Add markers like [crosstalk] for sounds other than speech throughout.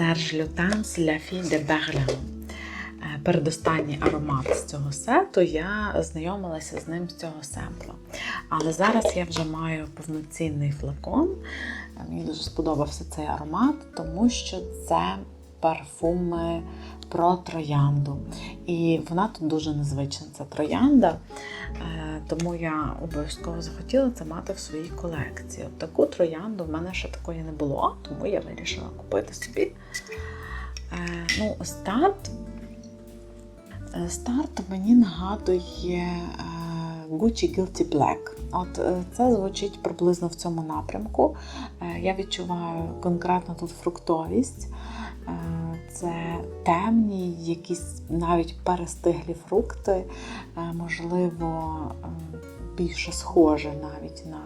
Serge Лютенс для Fille de Berlin. Е, Передостанній аромат з цього сету, я знайомилася з ним з цього семпла. Але зараз я вже маю повноцінний флакон. Е, Мені дуже сподобався цей аромат, тому що це парфуми про троянду. І вона тут дуже незвична. Це троянда. Е, Тому я обов'язково захотіла це мати в своїй колекції. От таку троянду в мене ще такої не було, тому я вирішила купити собі. Е, Ну, старт. Е, Старт мені нагадує Gucci Guilty Black. От це звучить приблизно в цьому напрямку. Я відчуваю конкретно тут фруктовість. Це темні, якісь навіть перестиглі фрукти, можливо, більше схоже навіть на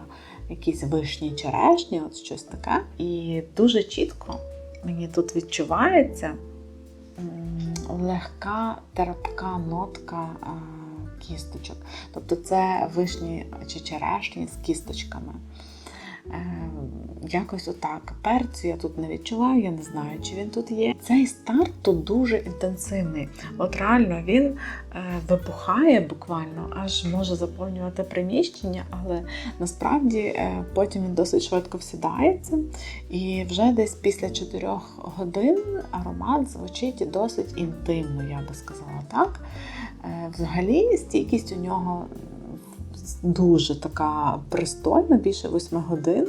якісь вишні черешні, от щось таке. І дуже чітко мені тут відчувається легка терпка нотка кісточок. Тобто це вишні чи черешні з кісточками. Е, Якось отак. Перцю я тут не відчуваю, я не знаю, чи він тут є. Цей старт тут дуже інтенсивний. От реально він е, вибухає буквально, аж може заповнювати приміщення, але насправді е, потім він досить швидко всідається. І вже десь після 4 годин аромат звучить досить інтимно, я би сказала так. Взагалі, стійкість у нього дуже така пристойна, більше 8 годин,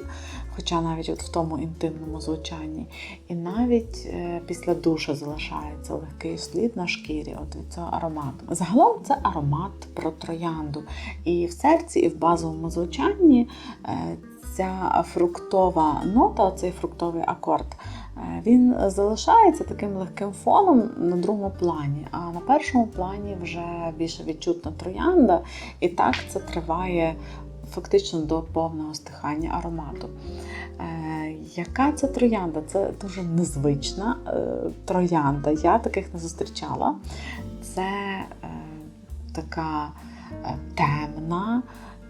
хоча навіть от в тому інтимному звучанні. І навіть е, після душу залишається легкий слід на шкірі от від цього аромату. Загалом це аромат про троянду. І в серці, і в базовому звучанні е, ця фруктова нота, цей фруктовий акорд. Е, Він залишається таким легким фоном на другому плані, а на першому плані вже більше відчутна троянда, і так це триває фактично до повного стихання аромату. Е, яка це троянда? Це дуже незвична е, троянда. Я таких не зустрічала. Це така темна,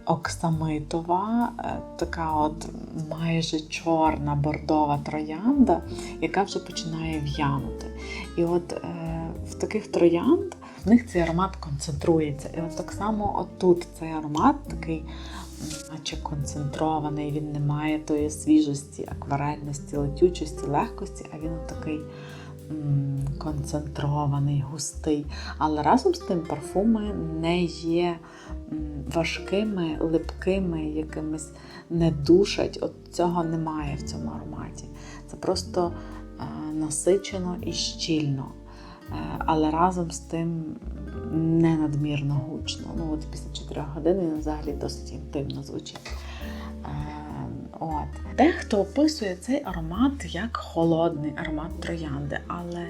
оксамитова, е, така от майже чорна бордова троянда, яка вже починає в'янути. І от е, в таких троянд в них цей аромат концентрується. І от так само отут цей аромат такий, наче концентрований, він не має тої свіжості, акварельності, летючості, легкості, а він такий концентрований, густий. Але разом з тим парфуми не є важкими, липкими, якимись не душать. От цього немає в цьому ароматі. Це просто е, насичено і щільно. Е, Але разом з тим не надмірно гучно. Ну, от після 4 годин він взагалі досить інтимно звучить. От. Дехто описує цей аромат як холодний аромат троянди, але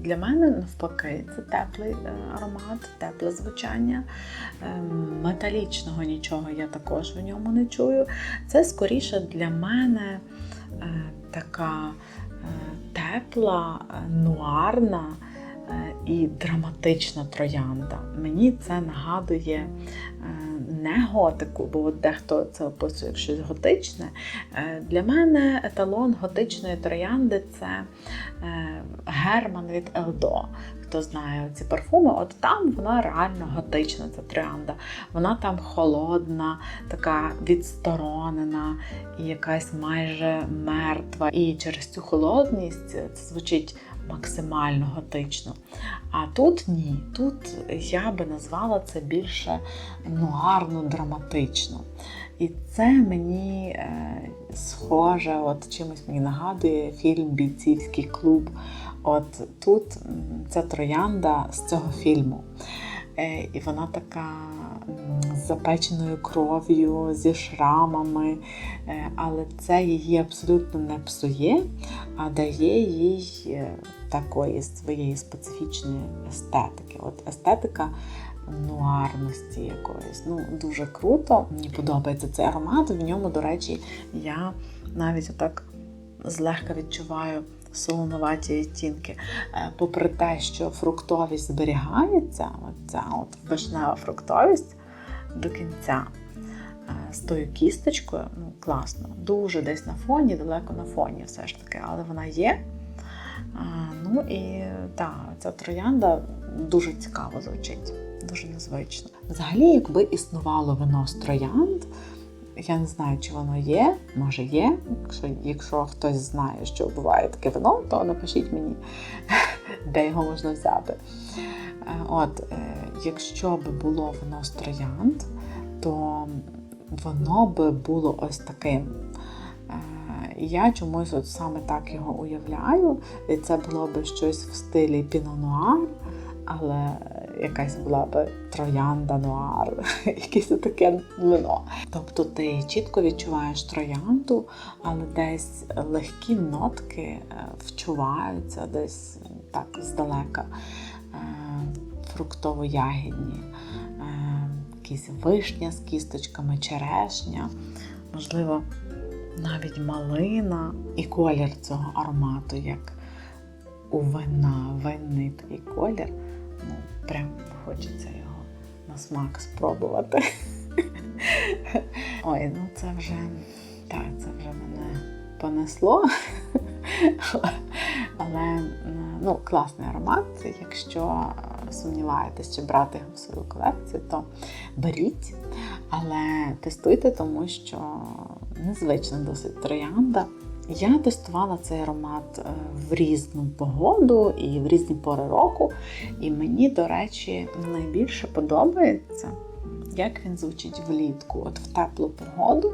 для мене навпаки це теплий е, аромат, тепле звучання. Е, Металічного нічого я також в ньому не чую. Це скоріше для мене е, така е, тепла, нуарна і драматична троянда. Мені це нагадує не готику, бо от дехто це описує як щось готичне. Е, Для мене еталон готичної троянди це е, Герман від Елдо. Хто знає ці парфуми, от там вона реально готична, ця троянда. Вона там холодна, така відсторонена і якась майже мертва. І через цю холодність це звучить максимально готично. А тут ні. Тут я би назвала це більше нуарно драматично. І це мені е, схоже, от чимось мені нагадує фільм Бійцівський клуб. От тут ця троянда з цього фільму. Е, і вона така з запеченою кров'ю, зі шрамами, е, але це її абсолютно не псує, а дає їй е, такої своєї специфічної естетики. От естетика нуарності якоїсь. Ну, дуже круто. Мені подобається цей аромат. В ньому, до речі, я навіть отак злегка відчуваю солоноваті відтінки. Е, Попри те, що фруктовість зберігається, от ця от вишнева фруктовість до кінця. е, З тою кісточкою, ну класно, дуже десь на фоні, далеко на фоні все ж таки, але вона є. Ну і так, ця троянда дуже цікаво звучить, дуже незвично. Взагалі, якби існувало вино з троянд, я не знаю, чи воно є, може є. Якщо, якщо хтось знає, що буває таке вино, то напишіть мені, [laughs] де його можна взяти. Е, От, е, якщо б було вино з троянд, то воно би було ось таким. Е, я чомусь от саме так його уявляю. І це було б щось в стилі піно-нуар, але якась була б троянда нуар, [laughs] якесь таке вино. Тобто ти чітко відчуваєш троянду, але десь легкі нотки е, вчуваються десь так здалека. Е, Фруктово-ягідні, е, якісь вишня з кісточками, черешня, можливо, навіть малина і колір цього аромату, як у вина, винний такий колір. Прям хочеться його на смак спробувати. [laughs] Ой, ну це вже так, це вже мене понесло. [laughs] Але ну, класний аромат. Якщо сумніваєтесь, чи брати його в свою колекцію, то беріть, але тестуйте, тому що незвична досить троянда. Я тестувала цей аромат е, в різну погоду і в різні пори року. І мені, до речі, найбільше подобається, як він звучить влітку. От в теплу погоду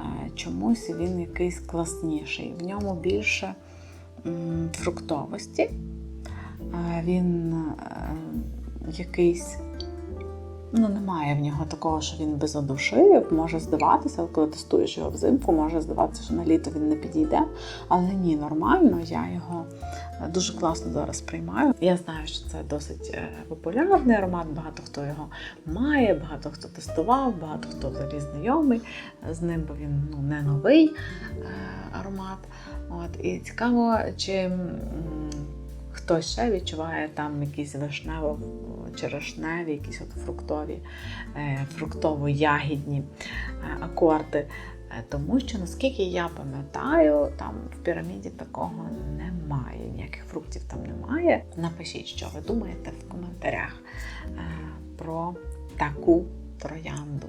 е, чомусь він якийсь класніший. В ньому більше фруктовості. Е, Він якийсь. Ну, немає в нього такого, що він без одуши. Може здаватися, коли тестуєш його взимку, може здаватися, що на літо він не підійде. Але ні, нормально, я його дуже класно зараз приймаю. Я знаю, що це досить е, популярний аромат, багато хто його має, багато хто тестував, багато хто взагалі знайомий з ним, бо він ну, не новий е, аромат. От, І цікаво, чи хтось ще відчуває там якісь вишнево черешневі, якісь от фруктові, е, фруктово-ягідні е, акорди. Е, Тому що, наскільки я пам'ятаю, там в піраміді такого немає, ніяких фруктів там немає. Напишіть, що ви думаєте в коментарях про таку троянду.